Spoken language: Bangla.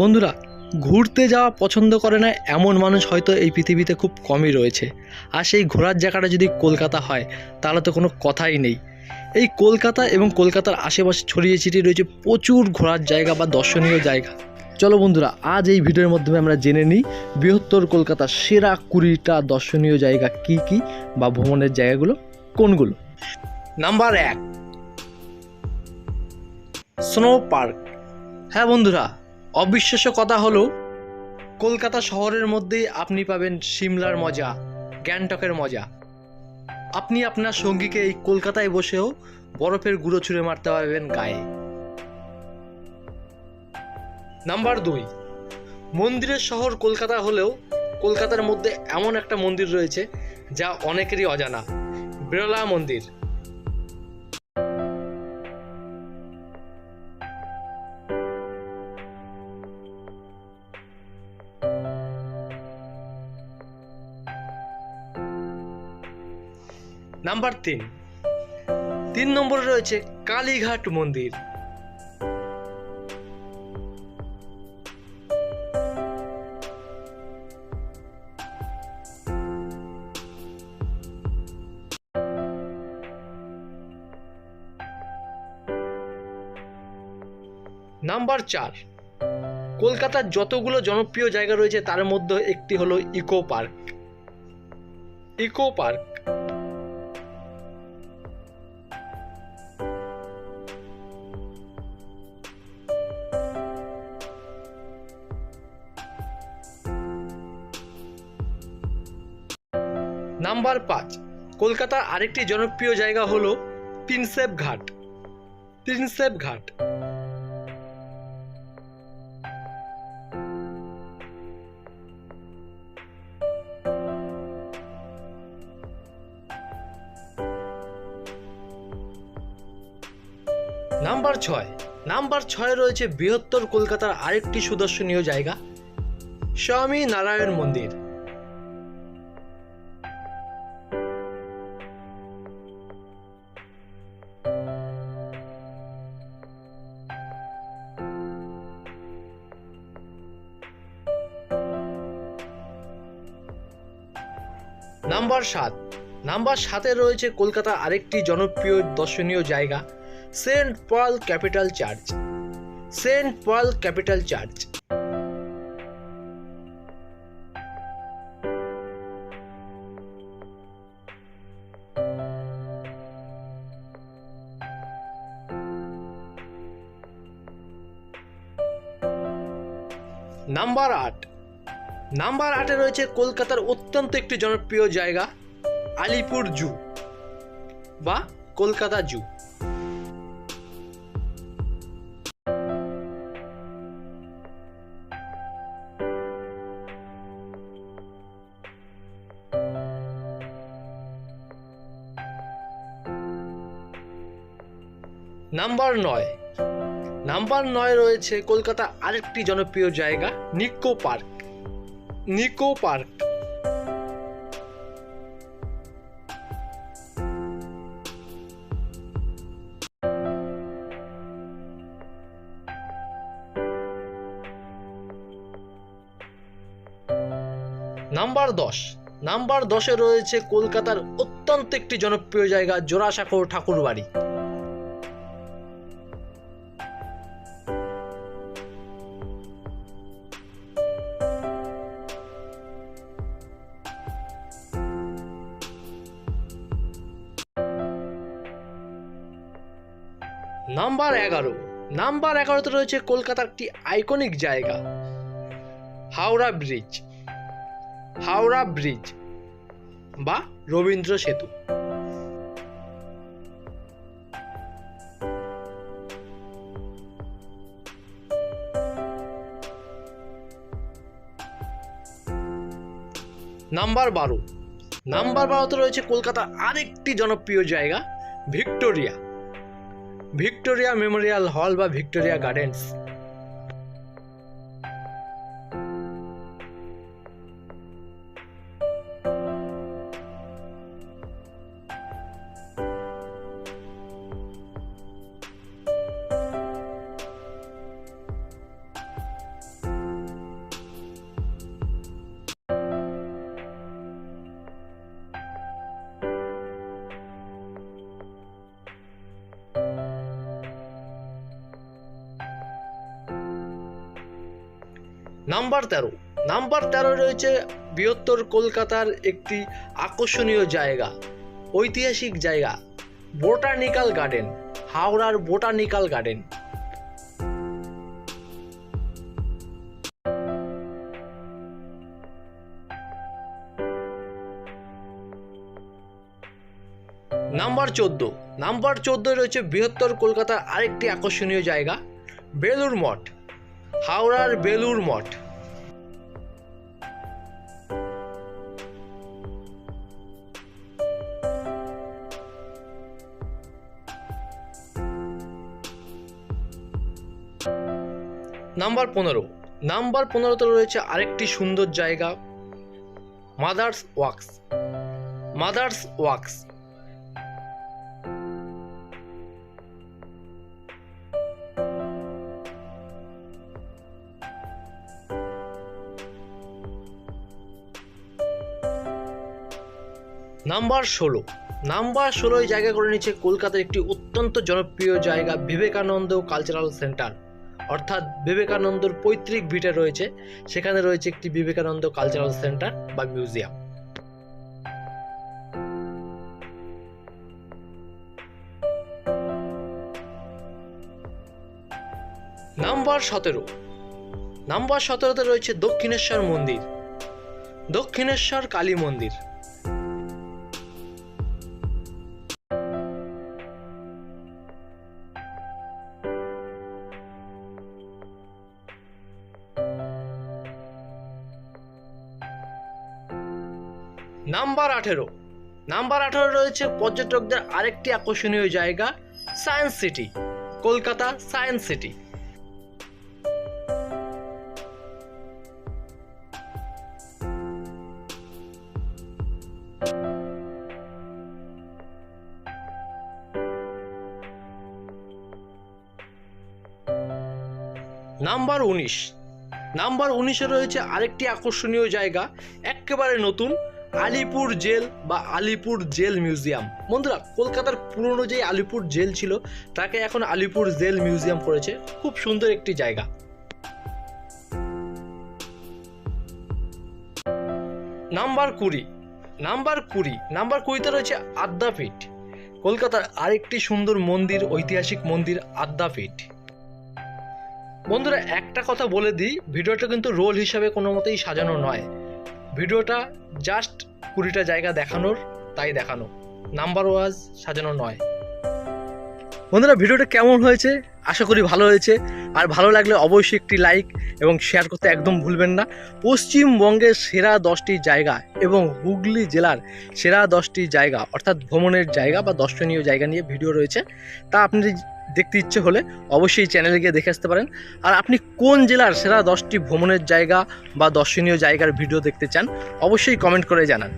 বন্ধুরা, ঘুরতে যাওয়া পছন্দ করে না এমন মানুষ হয়তো এই পৃথিবীতে খুব কমই রয়েছে। আর সেই ঘোরার জায়গাটা যদি কলকাতা হয়, তাহলে তো কোনো কথাই নেই। এই কলকাতা এবং কলকাতার আশেপাশে ছড়িয়ে ছিটিয়ে রয়েছে প্রচুর ঘোরার জায়গা বা দর্শনীয় জায়গা। চলো বন্ধুরা, আজ এই ভিডিওর মাধ্যমে আমরা জেনে নিই বৃহত্তর কলকাতার সেরা কুড়িটা দর্শনীয় জায়গা কি কি বা ভ্রমণের জায়গাগুলো কোনগুলো? নাম্বার এক, স্নো পার্ক। হ্যাঁ বন্ধুরা অবিশ্বাস্য কথা হলো, কলকাতা শহরের মধ্যেই আপনি পাবেন সিমলার মজা, গ্যাংটকের মজা। আপনি আপনার সঙ্গীকে এই কলকাতায় বসেও বরফের গুঁড়ো ছুঁড়ে মারতে পারবেন গায়ে। নাম্বার দুই, মন্দিরের শহর কলকাতা হলেও কলকাতার মধ্যে এমন একটা মন্দির রয়েছে যা অনেকেরই অজানা, বিড়লা মন্দির। নাম্বার তিন। তিন নম্বরে রয়েছে কালীঘাট মন্দির। নাম্বার চার। কলকাতার যতগুলো জনপ্রিয় জায়গা রয়েছে, তার মধ্যে একটি হলো Eco Park. Eco Park. Number পাঁচ। কলকাতার আরেকটি জনপ্রিয় জায়গা হল প্রিন্সেপ ঘাট। প্রিন্সেপ ঘাট। নাম্বার ছয়। নাম্বার ছয় রয়েছে বৃহত্তর কলকাতার আরেকটি সুদর্শনীয় জায়গা, স্বামী নারায়ণ মন্দির। নাম্বার সাত। নাম্বার সাতে রয়েছে কলকাতা আরেকটি জনপ্রিয় দর্শনীয় জায়গা, Saint Paul capital church. Saint Paul capital church. Number আট। নাম্বার আটে রয়েছে কলকাতার অত্যন্ত একটি জনপ্রিয় জায়গা, আলিপুর জু বা কলকাতা জু। নাম্বার নয়। নাম্বার নয় রয়েছে কলকাতা আরেকটি জনপ্রিয় জায়গা, Nicco park. Nicco park number দশ। নাম্বার দশে রয়েছে কলকাতার অত্যন্ত একটি জনপ্রিয় জায়গা জোড়াসাঁকোর ঠাকুর নাম্বার এগারো। নাম্বার এগারোতে রয়েছে কলকাতার একটি আইকনিক জায়গা, হাওড়া ব্রিজ হাওড়া ব্রিজ বা রবীন্দ্র সেতু। নাম্বার বারো। নাম্বার বারোতে রয়েছে কলকাতার আরেকটি জনপ্রিয় জায়গা, ভিক্টোরিয়া। ভিক্টোরিয়া মেমোরিয়াল হল বা ভিক্টোরিয়া গার্ডেন্স। নাম্বার তেরো। নাম্বার তেরো রয়েছে বৃহত্তর কলকাতার একটি আকর্ষণীয় জায়গা, ঐতিহাসিক জায়গা, বোটানিক্যাল গার্ডেন, হাওড়ার বোটানিক্যাল গার্ডেন। নাম্বার চোদ্দ। নাম্বার চোদ্দ রয়েছে বৃহত্তর কলকাতার আরেকটি আকর্ষণীয় জায়গা বেলুর মঠ, হাওড়ার বেলুর মঠ। নাম্বার পনেরো। নাম্বার পনেরোতে রয়েছে আরেকটি সুন্দর জায়গা, Mother's Wax. Mother's Wax. Number ষোলো। নাম্বার ষোলোয় জায়গা করে নিচ্ছে কলকাতার একটি অত্যন্ত জনপ্রিয় জায়গা, বিবেকানন্দ কালচারাল সেন্টার। অর্থাৎ বিবেকানন্দর পৈতৃক ভিটে রয়েছে। সেখানে রয়েছে একটি বিবেকানন্দ কালচারাল সেন্টার বা মিউজিয়াম। নাম্বার সতেরো। নাম্বার সতেরোতে রয়েছে দক্ষিণেশ্বর মন্দির। দক্ষিণেশ্বর কালী মন্দির। নাম্বার আঠেরো। নাম্বার আঠেরো রয়েছে পর্যটকদের আরেকটি আকর্ষণীয় জায়গা, Science City. Kolkata Science City. Number উনিশ। নাম্বার উনিশে রয়েছে আরেকটি আকর্ষণীয় জায়গা, একেবারে নতুন আলিপুর জেল বা আলিপুর জেল মিউজিয়াম। বন্ধুরা, কলকাতার পুরনো যে আলিপুর জেল ছিল, তাকে এখন আলিপুর জেল মিউজিয়াম করেছে খুব সুন্দর একটি জায়গা। নাম্বার কুড়ি নাম্বার কুড়ি, নাম্বার কুড়িতে রয়েছে আদ্যাপীঠ। কলকাতার আরেকটি সুন্দর মন্দির, ঐতিহাসিক মন্দির আদ্যাপীঠ। বন্ধুরা, একটা কথা বলে দিই, ভিডিওটা কিন্তু রোল হিসাবে কোনো মতেই সাজানো নয়। ভিডিওটা জাস্ট কুড়িটা জায়গা দেখানোর, তাই দেখানো। নাম্বার ওয়াজ সাজানো নয়। বন্ধুরা, ভিডিওটা কেমন হয়েছে? আশা করি ভালো হয়েছে। আর ভালো লাগলে অবশ্যই একটি লাইক এবং শেয়ার করতে একদম ভুলবেন না। পশ্চিমবঙ্গের সেরা দশটি জায়গা এবং হুগলি জেলার সেরা দশটি জায়গা, অর্থাৎ ভ্রমণের জায়গা বা দর্শনীয় জায়গা নিয়ে ভিডিও রয়েছে। তা আপনি দেখতে ইচ্ছে হলে অবশ্যই চ্যানেলে গিয়ে দেখে আসতে পারেন। আর আপনি কোন জেলার সেরা দশটি ভ্রমণের জায়গা বা দর্শনীয় জায়গার ভিডিও দেখতে চান, অবশ্যই কমেন্ট করে জানান।